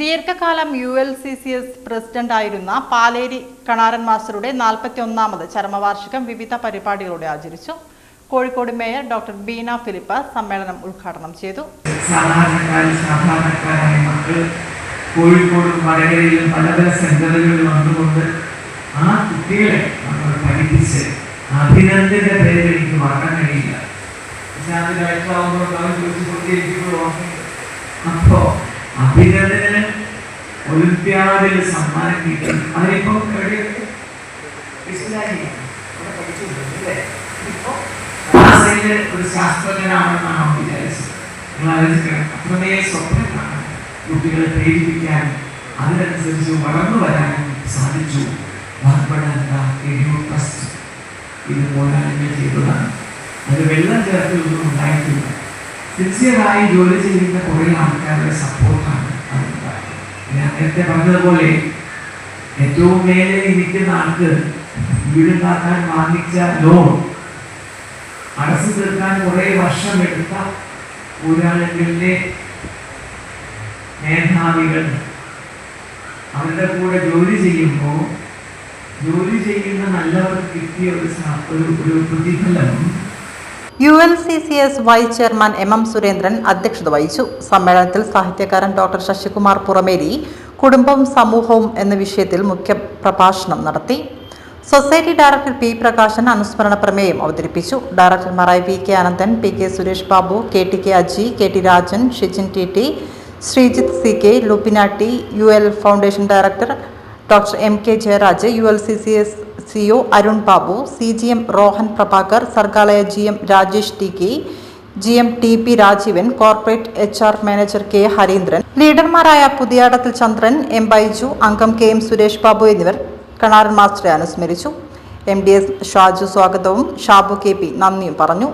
ദീർഘകാലം U L C C S പ്രസിഡന്റായിരുന്ന പാലേരി കണാരൻ മാസ്റ്ററുടെ നാൽപ്പത്തി ഒന്നാമത് ചരമവാർഷികം വിവിധ പരിപാടികളോടെ ആചരിച്ചു. Kozhikode mayor doctor Beena Philip സമ്മേളനം ഉദ്ഘാടനം ചെയ്തു. കോഴിക്കോടും വടകരയിലും പല പല ആ കുട്ടികളെ നമ്മൾ പഠിപ്പിച്ച് അഭിനന്ദന്റെ പേരിൽ എനിക്ക് മറക്കാൻ കഴിയില്ല. ഞാൻ ഡയറക്ടറാവുമ്പോൾ അവൻ അഭിനന്ദൻ ഒളിമ്പ്യാഡിൽ സമ്മാനം കിട്ടി അതിനിപ്പോ ഒരു ശാസ്ത്രജ്ഞനാണെന്നാണ് വിചാരിച്ചത്. അത്രമേ സ്വപ്നം കാണാൻ കുട്ടികളെ പ്രേരിപ്പിക്കാൻ അതിനനുസരിച്ച് വളർന്നു വരാനും സാധിച്ചു. ഇത് പോരായ്മ ചെയ്തതാണ്. അത് വെള്ളം ചേർത്തതൊന്നും ഉണ്ടായിട്ടില്ല. സിൻസിയറായി ജോലി ചെയ്യുന്ന കുറേ ആൾക്കാരുടെ സപ്പോർട്ടാണ് നേരത്തെ പറഞ്ഞതുപോലെ ഏറ്റവും മേലെ ഇരിക്കുന്ന ആൾക്ക് വീടുണ്ടാക്കാൻ വാങ്ങിച്ച ലോൺ അടച്ചു തീർക്കാൻ കുറെ വർഷം എടുത്ത ഒരാളുകളിലെ മേധാവികൾ അവരുടെ കൂടെ ജോലി ചെയ്യുമ്പോൾ ജോലി ചെയ്യുന്ന നല്ലവർക്ക് കിട്ടിയ ഒരു ഒരു പ്രതിഫലം U L C C S vice chairman M M Surendran അധ്യക്ഷത വഹിച്ചു. സമ്മേളനത്തിൽ സാഹിത്യകാരൻ ഡോക്ടർ ശശികുമാർ പുറമേരി കുടുംബവും സമൂഹവും എന്ന വിഷയത്തിൽ മുഖ്യ പ്രഭാഷണം നടത്തി. സൊസൈറ്റി ഡയറക്ടർ പി പ്രകാശൻ അനുസ്മരണ പ്രമേയം അവതരിപ്പിച്ചു. ഡയറക്ടർമാരായ V K Ananthan P K Suresh Babu K T K Aji K T Rajan Shijin T T Sreejith C K ലുപിനാട്ടി U L foundation director doctor M K Jayaraj U L C C S CEO Arun Babu C G M Rohan Prabhakar Sargaalaya G M Rajesh T K G M T P Rajeevan corporate H R manager K Hareendran ലീഡർമാരായ പുതിയാടത്തിൽ Chandran M Baiju അംഗം K M Suresh Babu എന്നിവർ കണാരൻ മാസ്റ്ററെ അനുസ്മരിച്ചു. M D S Shaju സ്വാഗതവും. Shabu K P നന്ദിയും പറഞ്ഞു.